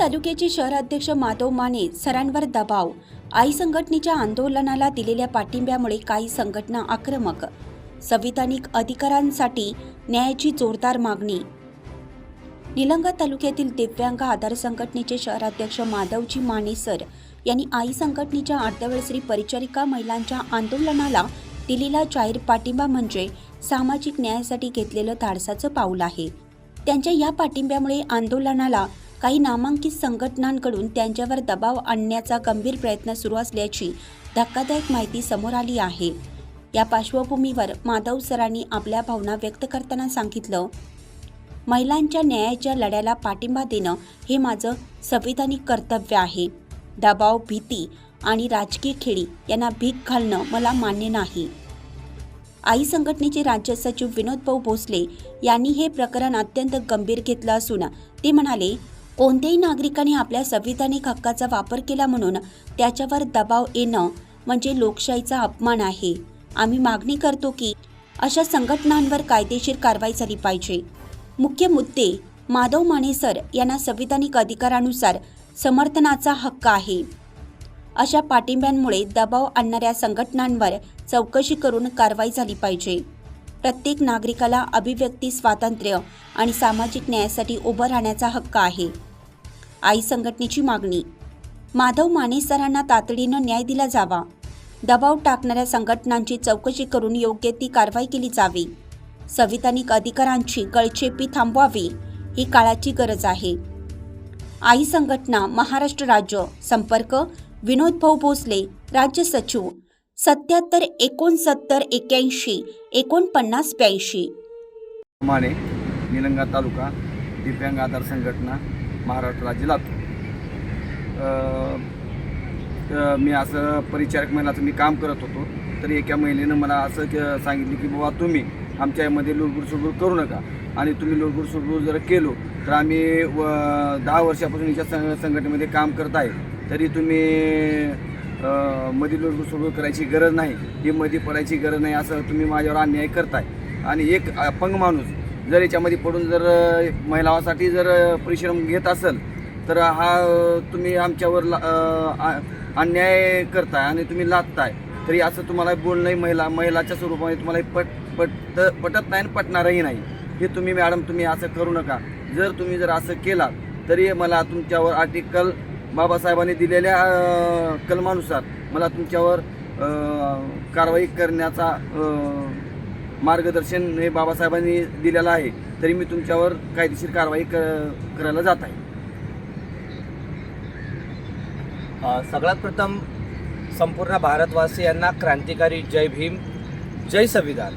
तालुक्याचे शहराध्यक्ष माधव माने सरांवर दबाव. आई संघटनेच्या आंदोलनाला दिलेल्या पाठिंब्यामुळे काही संघटना आक्रमक. संविधानिक अधिकारांसाठी न्यायाची जोरदार मागणी. निलंगा तालुक्यातील दिव्यांग आधार संघटनेचे शहराध्यक्ष माधवजी माने सर यांनी आई संघटनेच्या अर्धवेळश्री परिचारिका महिलांच्या आंदोलनाला दिलेला जाहीर पाठिंबा म्हणजे सामाजिक न्यायासाठी घेतलेलं धाडसाचं पाऊल आहे. त्यांच्या या पाठिंब्यामुळे आंदोलनाला काही नामांकित संघटनांकडून त्यांच्यावर दबाव आणण्याचा गंभीर प्रयत्न सुरू असल्याची धक्कादायक माहिती समोर आली आहे. या पार्श्वभूमीवर माधव सरांनी आपल्या भावना व्यक्त करताना सांगितलं महिलांच्या न्यायाच्या लढ्याला पाठिंबा देणं हे माझं संविधानिक कर्तव्य आहे. दबाव भीती आणि राजकीय खेळी यांना भीक घालणं मला मान्य नाही. आई संघटनेचे राज्य सचिव विनोद भाऊ भोसले यांनी हे प्रकरण अत्यंत गंभीर घेतलं असून ते म्हणाले कोणत्याही नागरिकाने आपल्या संविधानिक हक्काचा वापर केला म्हणून त्याच्यावर दबाव येणं म्हणजे लोकशाहीचा अपमान आहे. आम्ही मागणी करतो की अशा संघटनांवर कायदेशीर कारवाई झाली पाहिजे. मुख्य मुद्दे माधव माने सर यांना संविधानिक अधिकारानुसार समर्थनाचा हक्क आहे. अशा पाठिंब्यांमुळे दबाव आणणाऱ्या संघटनांवर चौकशी करून कारवाई झाली पाहिजे. प्रत्येक नागरिकाला अभिव्यक्ती स्वातंत्र्य आणि सामाजिक न्यायासाठी उभं राहण्याचा हक्क आहे. आई संघटनेची मागणी माधव माने सरांना तातडीनं न्याय दिला जावा. दबाव टाकणाऱ्या संघटनांची चौकशी करून योग्य ती कारवाई केली जावी. संविधानिक अधिकारांची गळचेपी थांबवावी ही काळाची गरज आहे. आई संघटना महाराष्ट्र राज्य. संपर्क विनोद भाऊ भोसले राज्य सचिव सत्याहत्तर एकोणसत्तर एक्याऐंशी एकोणपन्नास ब्याऐंशी. माने निलंगा तालुका दिव्यांग आधार संघटना महाराष्ट्र राज्य लातूर. तर मी असं परिचारक महिलाचं मी काम करत होतो तर एका महिलेनं मला असं सांगितलं की बाबा तुम्ही आमच्या यामध्ये लुडबुड सुडबुड करू नका आणि तुम्ही लुडबुड सुडबुड जर केलो तर आम्ही व दहा वर्षापासून याच्या संघ संघटनेमध्ये काम करत आहे. तरी तुम्ही मध्ये लुडबुड सुरू करायची गरज नाही. ही मध्ये पडायची गरज नाही असं तुम्ही माझ्यावर अन्याय करताय. आणि एक अपंग माणूस जर याच्यामध्ये पडून जर अ, महिलांसाठी जर परिश्रम घेत असेल तर हा तुम्ही आमच्यावर ला- आ- अन्याय करताय आणि तुम्ही लादताय. तरी असं तुम्हाला बोलणंही महिला महिलाच्या स्वरूपामध्ये तुम्हाला पट पट पटत नाही आणि पटणारही नाही. हे तुम्ही मॅडम तुम्ही असं करू नका. जर तुम्ही जर असं केलात तरी मला तुमच्यावर आर्टिकल बाबासाहेबांनी दिलेल्या कलमानुसार मला तुमच्यावर कारवाई करण्याचा मार्गदर्शन हे बाबासाहेबांनी दिलेलं आहे. तरी मी तुमच्यावर कायदेशीर कारवाई क करायला जात आहे. सगळ्यात प्रथम संपूर्ण भारतवासियांना क्रांतिकारी जय भीम जय संविधान.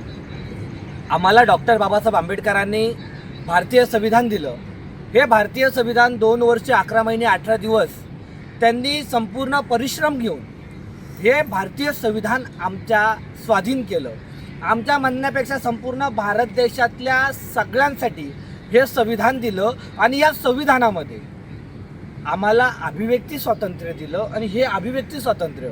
आम्हाला डॉक्टर बाबासाहेब आंबेडकरांनी भारतीय संविधान दिलं. हे भारतीय संविधान दोन वर्षे अकरा महिने अठरा दिवस त्यांनी संपूर्ण परिश्रम घेऊन हे भारतीय संविधान आमच्या स्वाधीन केलं. आमच्या म्हणण्यापेक्षा संपूर्ण भारत देशातल्या सगळ्यांसाठी हे संविधान दिलं आणि या संविधानामध्ये आम्हाला अभिव्यक्ती स्वातंत्र्य दिलं आणि हे अभिव्यक्ती स्वातंत्र्य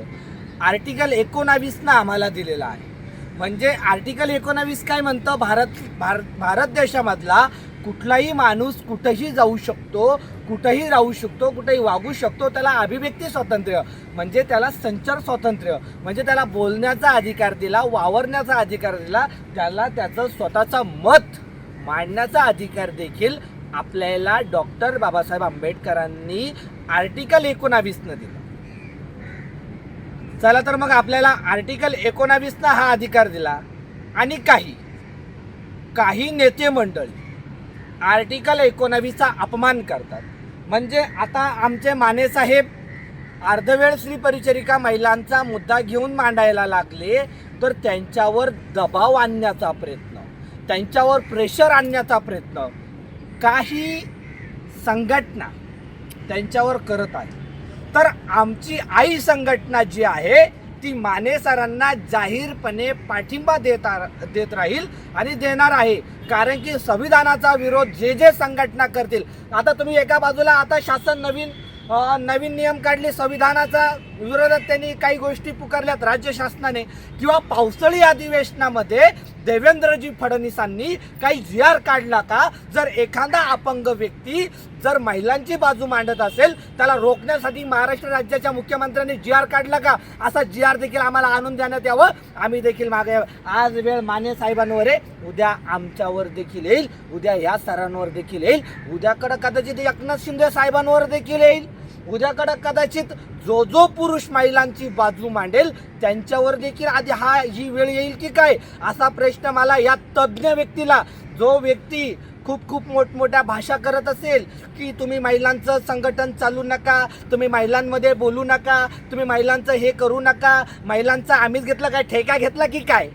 आर्टिकल एकोणावीसनं आम्हाला दिलेलं आहे. म्हणजे आर्टिकल एकोणावीस काय म्हणतं? भारत भारत भारत देशामधला कुठलाही माणूस कुठंही जाऊ शकतो कुठंही राहू शकतो कुठेही वागू शकतो त्याला अभिव्यक्ती स्वातंत्र्य. म्हणजे त्याला संचार स्वातंत्र्य. म्हणजे त्याला बोलण्याचा अधिकार दिला वावरण्याचा अधिकार दिला त्याला त्याचं स्वतःचं मत मांडण्याचा अधिकार देखील आपल्याला डॉक्टर बाबासाहेब आंबेडकरांनी आर्टिकल एकोणावीसनं दिलं. चला तर मग आपल्याला आर्टिकल एकोणावीसनं हा अधिकार दिला. आणि काही काही नेते मंडळी आर्टिकल एकोणावीसचा अपमान करतात. म्हणजे आता आमचे मानेसाहेब अर्धवेळ स्त्री परिचरिका महिलांचा मुद्दा घेऊन मांडायला लागले तर त्यांच्यावर दबाव आणण्याचा प्रयत्न त्यांच्यावर प्रेशर आणण्याचा प्रयत्न काही संघटना त्यांच्यावर करत आहे तर आमची आई संघटना जी आहे ती माने सरांना जाहीरपणे पाठिंबा देत देत राहील आणि देणार आहे. कारण की संविधानाचा विरोध जे जे संघटना करतील. आता तुम्ही एका बाजूला आता शासन नवीन नवीन नियम काढले संविधानाचा विरोधात त्यांनी काही गोष्टी पुकारल्यात राज्य शासनाने किंवा पावसाळी अधिवेशनामध्ये देवेंद्रजी फडणवीसांनी काही जी आर काढला का? जर एखादा अपंग व्यक्ती जर महिलांची बाजू मांडत असेल त्याला रोखण्यासाठी महाराष्ट्र राज्याच्या मुख्यमंत्र्यांनी जी आर काढला का? असा जी आर देखील आम्हाला आणून देण्यात यावं. आम्ही देखील मागे आज वेळ माने साहेबांवर आहे. उद्या आमच्यावर देखील येईल. उद्या या सरांवर देखील येईल. उद्याकडं कदाचित एकनाथ शिंदे साहेबांवर देखील येईल. उद्याकडं कदाचित जो जो पुरुष महिलांची बाजू मांडेल त्यांच्यावर देखील आधी हा ही वेळ येईल की काय? असा प्रश्न मला या तज्ज्ञ व्यक्तीला जो व्यक्ती खूप खूप मोठमोठ्या भाषा करत असेल की तुम्ही महिलांचं संघटन चालू नका तुम्ही महिलांमध्ये बोलू नका तुम्ही महिलांचं हे करू नका महिलांचा आम्हीच घेतलं काय ठेका घेतला की काय?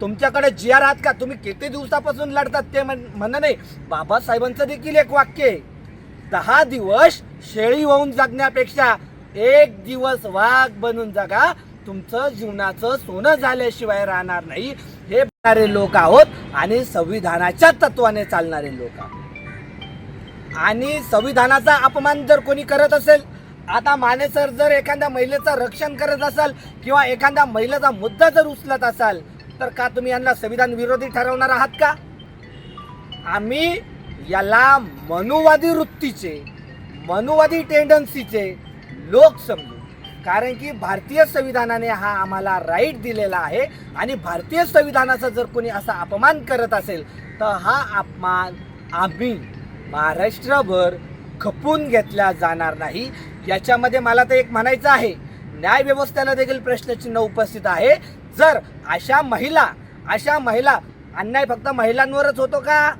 तुमच्याकडे जी आर आहात का? तुम्ही किती दिवसापासून लढतात ते म्हण म्हणणं नाही. बाबासाहेबांचं देखील एक वाक्य आहे. दहा दिवस शेळी होऊन जगण्यापेक्षा एक दिवस वाघ बनून जगा. तुमचं जीवनाचं सोनं झाल्याशिवाय राहणार नाही. हे बघणारे लोक आहोत आणि संविधानाच्या तत्वाने चालणारे लोक आहोत. आणि संविधानाचा अपमान जर कोणी करत असेल आता माने सर जर एखाद्या महिलेचं रक्षण करत असाल किंवा एखाद्या महिलेचा मुद्दा जर उचलत असाल तर का तुम्ही यांना संविधान विरोधी ठरवणार आहात का? आम्ही याला मनुवादी वृत्तीचे मनुवादी टेंडन्सीचे लोक समजू. कारण की भारतीय संविधानाने हा आम्हाला राईट दिलेला आहे आणि भारतीय संविधानाचा जर कोणी असा अपमान करत असेल तर हा अपमान आम्ही महाराष्ट्रभर खपून घेतला जाणार नाही. याच्यामध्ये मला तर एक म्हणायचं आहे न्यायव्यवस्थेला देखील प्रश्नचिन्ह उपस्थित आहे. जर अशा महिला अशा महिला अन्याय फक्त महिलांवरच होतो का?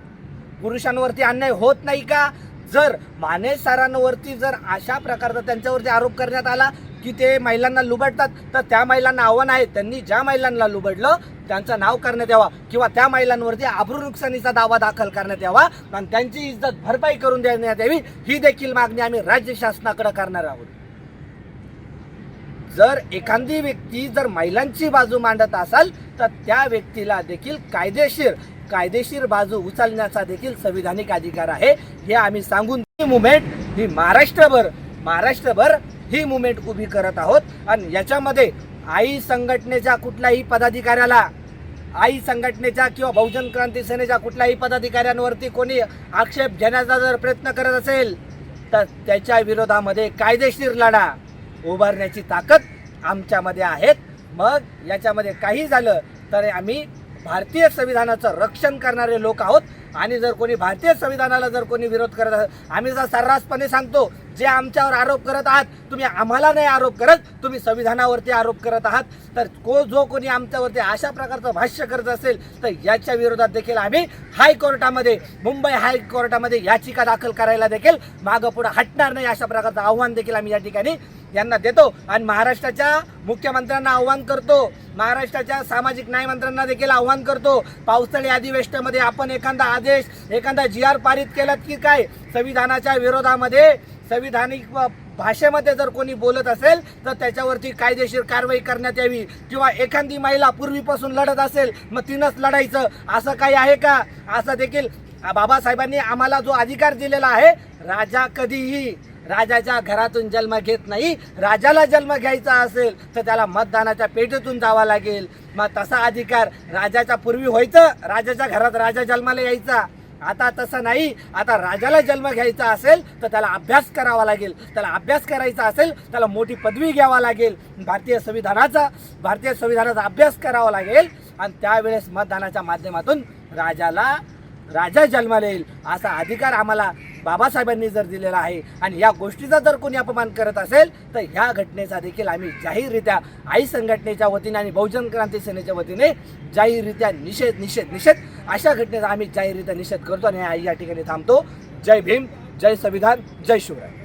पुरुषांवरती अन्याय होत नाही का? जर माने सरांवरती जर अशा प्रकारचा त्यांच्यावरती आरोप करण्यात आला की ते महिलांना लुबडतात तर त्या महिलांना आव्हान आहे. त्यांनी ज्या महिलांना लुबडलं त्यांचं नाव करण्यात यावा किंवा त्या महिलांवरती आब्रू नुकसानीचा दावा दाखल करण्यात यावा आणि त्यांची इज्जत भरपाई करून देण्यात यावी ही देखील मागणी आम्ही राज्य शासनाकडे करणार आहोत. जर एखादी व्यक्ती जर महिलांची बाजू मांडत असाल तर त्या व्यक्तीला देखील कायदेशीर कायदेशीर बाजू उचलण्याचा देखील संविधानिक अधिकार आहे. हे आम्ही सांगून ही मुवमेंट ही महाराष्ट्रभर महाराष्ट्रभर ही मुवमेंट उभी करत आहोत. आणि याच्यामध्ये आई संघटनेच्या कुठल्याही पदाधिकाऱ्याला आई संघटनेच्या किंवा बहुजन क्रांती सेनेच्या कुठल्याही पदाधिकाऱ्यांवरती कोणी आक्षेप घेण्याचा जर प्रयत्न करत असेल तर त्याच्या विरोधामध्ये कायदेशीर लढा उभारण्याची ताकद आमच्यामध्ये आहेत. मग याच्यामध्ये काही झालं तर आम्ही भारतीय संविधानाचं रक्षण करणारे लोक आहोत. आणि जर कोणी भारतीय संविधानाला जर कोणी विरोध करत आम्ही जर सर्रासपणे सांगतो जे आमच्यावर आरोप करत आहात तुम्ही आम्हाला नाही आरोप करत तुम्ही संविधानावरती आरोप करत आहात. तर को जो कोणी आमच्यावरती अशा प्रकारचं भाष्य करत असेल तर याच्या विरोधात देखील आम्ही हायकोर्टामध्ये मुंबई हायकोर्टामध्ये याचिका दाखल करायला देखील मागं पुढे हटणार नाही अशा प्रकारचं आव्हान देखील आम्ही या ठिकाणी यांना देतो. आणि महाराष्ट्राच्या मुख्यमंत्र्यांना आव्हान करतो. महाराष्ट्राच्या सामाजिक न्याय मंत्र्यांना देखील आव्हान करतो. पावसाळी अधिवेशनामध्ये आपण एखादा आदेश एखादा जी आर पारित केलात की काय? संविधानाच्या विरोधामध्ये संविधानिक भाषेमध्ये जर कोणी बोलत असेल तर त्याच्यावरती कायदेशीर कारवाई करण्यात यावी. किंवा एखादी महिला पूर्वीपासून लढत असेल मग तिनंच लढायचं. असं काही आहे का? असं देखील बाबासाहेबांनी आम्हाला जो अधिकार दिलेला आहे राजा कधीही राजाच्या घरातून जन्म घेत नाही. राजाला जन्म घ्यायचा असेल तर त्याला मतदानाच्या पेटीतून जावा लागेल. मग तसा अधिकार राजाच्या पूर्वी व्हायचं राजाच्या घरात राजा जन्माला यायचा. आता तसं नाही. आता राजाला जन्म घ्यायचा असेल तर त्याला अभ्यास करावा लागेल. त्याला अभ्यास करायचा असेल त्याला मोठी पदवी घ्यावा लागेल. भारतीय संविधानाचा भारतीय संविधानाचा अभ्यास करावा लागेल. आणि त्यावेळेस मतदानाच्या माध्यमातून राजाला राजा जन्माला येईल असा अधिकार आम्हाला बाबासाहेबांनी जर दिलेला आहे आणि या गोष्टीचा जर कोणी अपमान करत असेल तर ह्या घटनेचा देखील आम्ही जाहीररित्या आई संघटनेच्या वतीने आणि बहुजन क्रांती सेनेच्या वतीने जाहीररित्या निषेध निषेध निषेध अशा घटनेचा आम्ही जाहीररित्या निषेध करतो आणि या ठिकाणी थांबतो. जय भीम जय संविधान जय शिवराय.